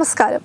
നമസ്കാരം.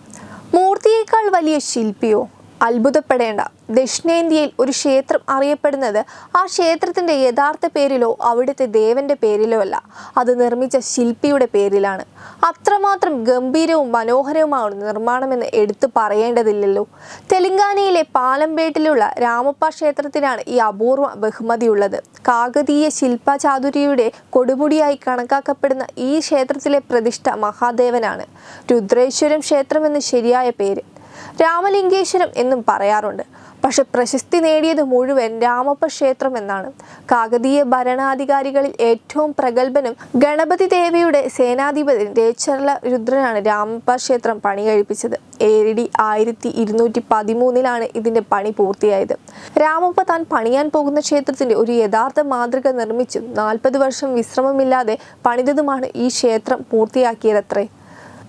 മൂർത്തിയേക്കാൾ വലിയ ശില്പിയോ അത്ഭുതപ്പെടേണ്ട. ദക്ഷിണേന്ത്യയിൽ ഒരു ക്ഷേത്രം അറിയപ്പെടുന്നത് ആ ക്ഷേത്രത്തിന്റെ യഥാർത്ഥ പേരിലോ അവിടുത്തെ ദേവന്റെ പേരിലോ അല്ല. അത് നിർമ്മിച്ച ശില്പിയുടെ പേരിലാണ്. അത്രമാത്രം ഗംഭീരവും മനോഹരവുമാണ് നിർമ്മാണമെന്ന് എടുത്തു പറയേണ്ടതില്ലല്ലോ. തെലങ്കാനയിലെ പാലംപേട്ടിലുള്ള രാമപ്പ ക്ഷേത്രത്തിനാണ് ഈ അപൂർവ ബഹുമതിയുള്ളത്. കാകതീയ ശില്പചാതുരിയുടെ കൊടുമുടിയായി കണക്കാക്കപ്പെടുന്ന ഈ ക്ഷേത്രത്തിലെ പ്രതിഷ്ഠ മഹാദേവനാണ്. രുദ്രേശ്വരം ക്ഷേത്രമെന്ന് ശരിയായ പേര്. രാമലിംഗേശ്വരം എന്നും പറയാറുണ്ട്. പക്ഷെ പ്രശസ്തി നേടിയത് മുഴുവൻ രാമപ്പ ക്ഷേത്രം എന്നാണ്. കാകതീയ ഭരണാധികാരികളിൽ ഏറ്റവും പ്രഗത്ഭനും ഗണപതി ദേവിയുടെ സേനാധിപതി രേച്ചർല രുദ്രനാണ് രാമപ്പ ക്ഷേത്രം പണി കഴിപ്പിച്ചത് ഏരിഡി ആയിരത്തി ഇരുന്നൂറ്റി പതിമൂന്നിലാണ് ഇതിന്റെ പണി പൂർത്തിയായത്. രാമപ്പ താൻ പണിയാൻ പോകുന്ന ക്ഷേത്രത്തിന്റെ ഒരു യഥാർത്ഥ മാതൃക നിർമ്മിച്ചും നാൽപ്പത് വർഷം വിശ്രമമില്ലാതെ പണിതതുമാണ് ഈ ക്ഷേത്രം പൂർത്തിയാക്കിയതത്രേ.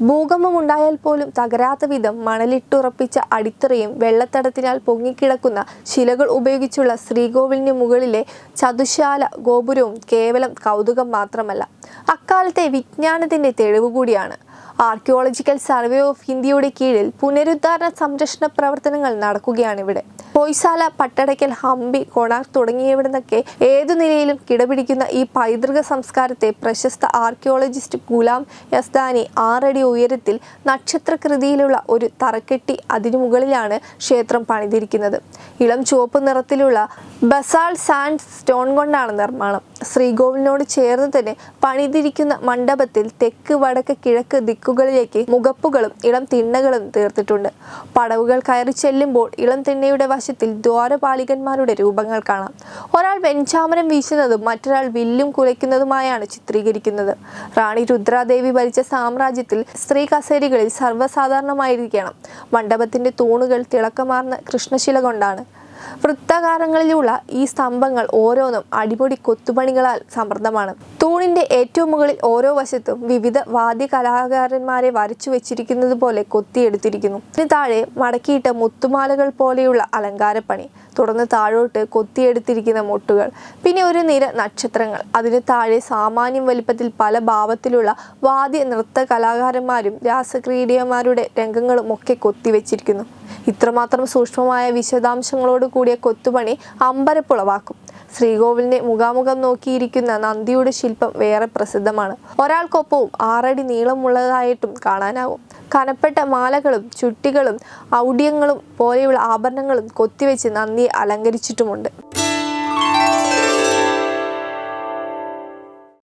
ഭൂകമ്പമുണ്ടായാൽ പോലും തകരാത്ത വിധം മണലിട്ടുറപ്പിച്ച അടിത്തറയും വെള്ളത്തടത്തിനാൽ പൊങ്ങിക്കിടക്കുന്ന ശിലകൾ ഉപയോഗിച്ചുള്ള ശ്രീകോവിലിന് മുകളിലെ ചതുശാല ഗോപുരവും കേവലം കൗതുകം മാത്രമല്ല. അക്കാലത്തെ വിജ്ഞാനത്തിന്റെ തെളിവ് കൂടിയാണ്. ആർക്കിയോളജിക്കൽ സർവേ ഓഫ് ഇന്ത്യയുടെ കീഴിൽ പുനരുദ്ധാരണ സംരക്ഷണ പ്രവർത്തനങ്ങൾ നടക്കുകയാണിവിടെ പൊയ്സാല പട്ടടയ്ക്കൽ ഹംപി കൊണാർക്ക് തുടങ്ങിയവിടുന്നൊക്കെ ഏതു നിലയിലും കിടപിടിക്കുന്ന ഈ പൈതൃക സംസ്കാരത്തെ പ്രശസ്ത ആർക്കിയോളജിസ്റ്റ് ഗുലാം യസ്ദാനി ആറടി ഉയരത്തിൽ നക്ഷത്രകൃതിയിലുള്ള ഒരു തറക്കെട്ടി അതിനു മുകളിലാണ് ക്ഷേത്രം പണിതിരിക്കുന്നത്. ഇളം ചുവപ്പ് നിറത്തിലുള്ള ബസാൾ സാൻഡ് സ്റ്റോൺ കൊണ്ടാണ് നിർമ്മാണം. ശ്രീകോവിലിനോട് ചേർന്ന് തന്നെ പണിതിരിക്കുന്ന മണ്ഡപത്തിൽ തെക്ക് വടക്ക് കിഴക്ക് ദിക്കുകളിലേക്ക് മുഖപ്പുകളും ഇളം തിണ്ണകളും തീർത്തിട്ടുണ്ട്. പടവുകൾ കയറി ചെല്ലുമ്പോൾ ഇളം തിണ്ണയുടെ വശത്തിൽ ദ്വാരപാലികന്മാരുടെ രൂപങ്ങൾ കാണാം. ഒരാൾ വെഞ്ചാമരം വീശുന്നതും മറ്റൊരാൾ വില്ലും കുലയ്ക്കുന്നതുമായാണ് ചിത്രീകരിക്കുന്നത്. റാണി രുദ്രാദേവി ഭരിച്ച സാമ്രാജ്യത്തിൽ സ്ത്രീ കസേരികളിൽ സർവസാധാരണമായിരിക്കണം. മണ്ഡപത്തിന്റെ തൂണുകൾ തിളക്കമാർന്ന കൃഷ്ണശില കൊണ്ടാണ്. വൃത്താകാരങ്ങളിലുള്ള ഈ സ്തംഭങ്ങൾ ഓരോന്നും അടിപൊടി കൊത്തുപണികളാൽ സമൃദ്ധമാണ്. തൂണിന്റെ ഏറ്റവും മുകളിൽ ഓരോ വശത്തും വിവിധ വാദ്യ കലാകാരന്മാരെ വരച്ചു വെച്ചിരിക്കുന്നത് പോലെ കൊത്തിയെടുത്തിരിക്കുന്നു. ഇതിന് താഴെ മടക്കിയിട്ട മുത്തുമാലകൾ പോലെയുള്ള അലങ്കാരപ്പണി തുടർന്ന് താഴോട്ട് കൊത്തിയെടുത്തിരിക്കുന്ന മുട്ടുകൾ പിന്നെ ഒരു നിര നക്ഷത്രങ്ങൾ. അതിന് താഴെ സാമാന്യം വലിപ്പത്തിൽ പല ഭാവത്തിലുള്ള വാദ്യ നൃത്ത കലാകാരന്മാരും രാസക്രീഡിയന്മാരുടെ രംഗങ്ങളും ഒക്കെ കൊത്തിവെച്ചിരിക്കുന്നു. ഇത്രമാത്രം സൂക്ഷ്മമായ വിശദാംശങ്ങളോട് കൂടിയ കൊത്തുപണി അമ്പരപ്പുളവാക്കും. ശ്രീകോവിലിനെ മുഖാമുഖം നോക്കിയിരിക്കുന്ന നന്ദിയുടെ ശില്പം വേറെ പ്രസിദ്ധമാണ്. ഒരാൾക്കൊപ്പവും ആറടി നീളമുള്ളതായിട്ടും കാണാനാവും. കനപ്പെട്ട മാലകളും ചുട്ടികളും ഔഡ്യങ്ങളും പോലെയുള്ള ആഭരണങ്ങളും കൊത്തിവെച്ച് നന്ദിയെ അലങ്കരിച്ചിട്ടുമുണ്ട്.